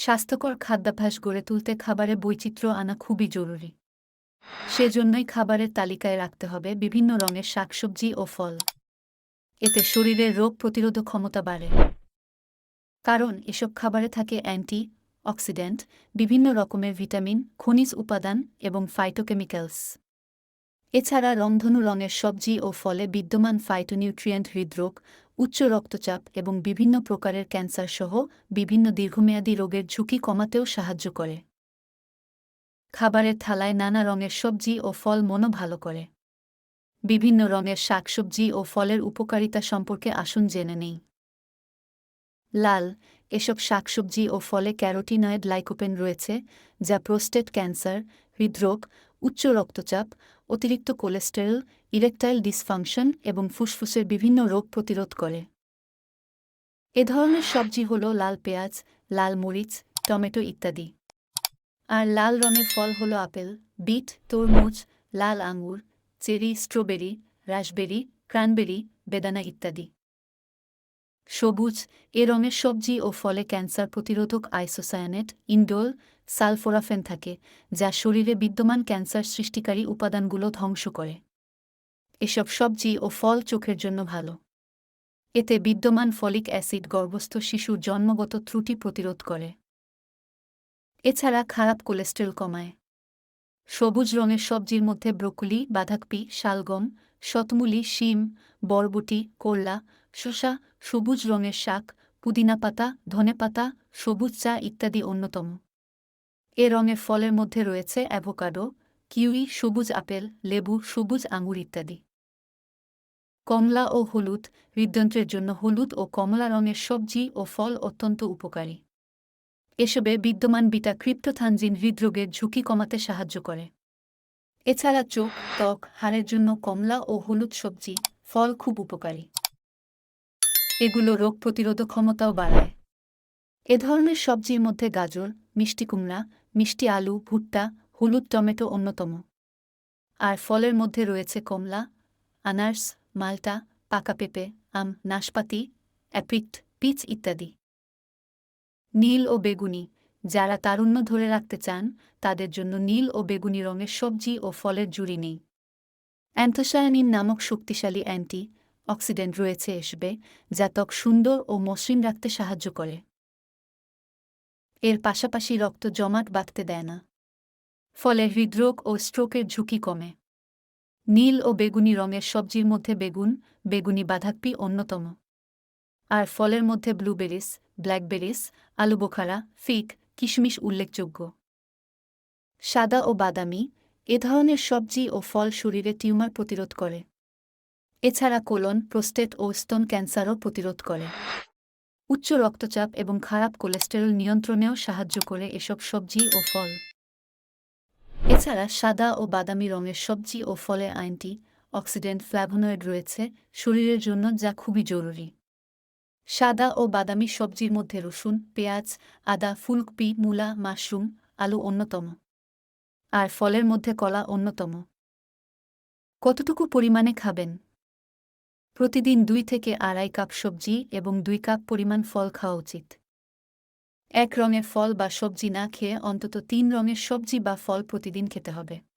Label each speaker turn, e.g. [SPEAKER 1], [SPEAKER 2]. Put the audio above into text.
[SPEAKER 1] স্বাস্থ্যকর খাদ্যাভ্যাস গড়ে তুলতে খাবারে বৈচিত্র্য আনা খুবই জরুরি। সেজন্যই খাবারের তালিকায় রাখতে হবে বিভিন্ন রঙের শাকসবজি ও ফল। এতে শরীরের রোগ প্রতিরোধক ক্ষমতা বাড়ে। কারণ, এসব খাবারে থাকে অ্যান্টি অক্সিডেন্ট, বিভিন্ন রকমের ভিটামিন, খনিজ উপাদান এবং ফাইটোকেমিক্যালস এছাড়া রংধনু রঙের সবজি ও ফলে বিদ্যমান ফাইটোনিউট্রিয়েন্ট হৃদরোগ উচ্চ রক্তচাপ এবং বিভিন্ন প্রকারের ক্যান্সার সহ বিভিন্ন দীর্ঘমেয়াদী রোগের ঝুঁকি কমাতেও সাহায্য করে। খাবারের থালায় নানা রঙের সবজি ও ফল মনও ভালো করে। বিভিন্ন রঙের শাকসবজি ও ফলের উপকারিতা সম্পর্কে আসুন জেনে নেই। লাল, এসব শাকসবজি ও ফলে ক্যারোটিনয়েড লাইকোপেন রয়েছে, যা প্রোস্টেট ক্যান্সার, হৃদরোগ উচ্চ রক্তচাপ, অতিরিক্ত কোলেস্টেরল, ইরেকটাইল ডিসফাংশন এবং ফুসফুসের বিভিন্ন রোগ প্রতিরোধ করে। এ ধরনের সবজি হল লাল পেঁয়াজ, লাল মরিচ, টমেটো ইত্যাদি। আর লাল রঙের ফল হল আপেল, বিট, তরমুজ, লাল আঙুর চেরি, স্ট্রবেরি, রাসবেরি ক্রানবেরি বেদানা ইত্যাদি। সবুজ, এ রঙের সবজি ও ফলে ক্যান্সার প্রতিরোধক আইসোসায়ানেট, ইন্ডোল, সালফোরাফেন থাকে, যা শরীরে বিদ্যমান ক্যান্সার সৃষ্টিকারী উপাদানগুলো ধ্বংস করে। এসব সবজি ও ফল চোখের জন্য ভালো। এতে বিদ্যমান ফলিক অ্যাসিড গর্ভস্থ শিশুর জন্মগত ত্রুটি প্রতিরোধ করে। এছাড়া খারাপ কোলেস্টেরল কমায়। সবুজ রঙের সবজির মধ্যে ব্রোকলি, বাঁধাকপি, শালগম শতমূলি, শিম, বরবটি, করলা, শসা, সবুজ রঙের শাক, পুদিনা পাতা ধনেপাতা সবুজ চা ইত্যাদি অন্যতম। এ রঙের ফলের মধ্যে রয়েছে অ্যাভোকাডো, কিউই, সবুজ আপেল, লেবু, সবুজ আঙুর ইত্যাদি। কমলা ও হলুদ হৃদযন্ত্রের জন্য হলুদ ও কমলা রঙের সবজি ও ফল অত্যন্ত উপকারী। এসবে বিদ্যমান বিটা ক্রিপ্টোথানজিন হৃদরোগের ঝুঁকি কমাতে সাহায্য করে। এছাড়া চোখ, ত্বক, হাড়ের জন্য কমলা ও হলুদ সবজি, ফল খুব উপকারী। এগুলো রোগ প্রতিরোধক ক্ষমতাও বাড়ায়। এ ধরনের সবজির মধ্যে গাজর, মিষ্টি কুমড়া, মিষ্টি আলু, ভুট্টা, হলুদ টমেটো অন্যতম। আর ফলের মধ্যে রয়েছে কমলা, আনার্স, মাল্টা, পাকা পেঁপে, আম, নাশপাতি অ্যাপিট পিচ ইত্যাদি। নীল ও বেগুনি যারা তারুণ্য ধরে রাখতে চান, তাদের জন্য নীল ও বেগুনি রঙের সবজি ও ফলের জুড়ি নেই। অ্যান্থোসায়ানিন নামক শক্তিশালী অ্যান্টি অক্সিডেন্ট রয়েছে এসবে, যা ত্বক সুন্দর ও মসৃণ রাখতে সাহায্য করে। এর পাশাপাশি রক্ত জমাট বাঁধতে দেয় না। ফলে হৃদরোগ ও স্ট্রোকের ঝুঁকি কমে। নীল ও বেগুনি রঙের সবজির মধ্যে বেগুন, বেগুনি বাঁধাকপি অন্যতম। আর ফলের মধ্যে ব্লুবেরিস, ব্ল্যাকবেরিস, আলুবোখারা ফিক কিশমিশ উল্লেখযোগ্য। সাদা ও বাদামি, এ ধরনের সবজি ও ফল শরীরে টিউমার প্রতিরোধ করে। এছাড়া কোলন, প্রোস্টেট ও স্তন ক্যান্সারও প্রতিরোধ করে। উচ্চ রক্তচাপ এবং খারাপ কোলেস্টেরল নিয়ন্ত্রণেও সাহায্য করে এসব সবজি ও ফল। এছাড়া সাদা ও বাদামি রঙের সবজি ও ফলে আইনটি অক্সিডেন্ট ফ্ল্যাভোনয়েড রয়েছে শরীরের জন্য, যা খুবই জরুরি। সাদা ও বাদামি সবজির মধ্যে রসুন, পেঁয়াজ, আদা, ফুলকপি, মূলা, মাশরুম, আলু অন্যতম। আর ফলের মধ্যে কলা অন্যতম। কতটুকু পরিমাণে খাবেন? প্রতিদিন দুই থেকে আড়াই কাপ সবজি এবং দুই কাপ পরিমাণ ফল খাওয়া উচিত। এক রঙের ফল বা সবজি না খেয়ে অন্তত তিন রঙের সবজি বা ফল প্রতিদিন খেতে হবে।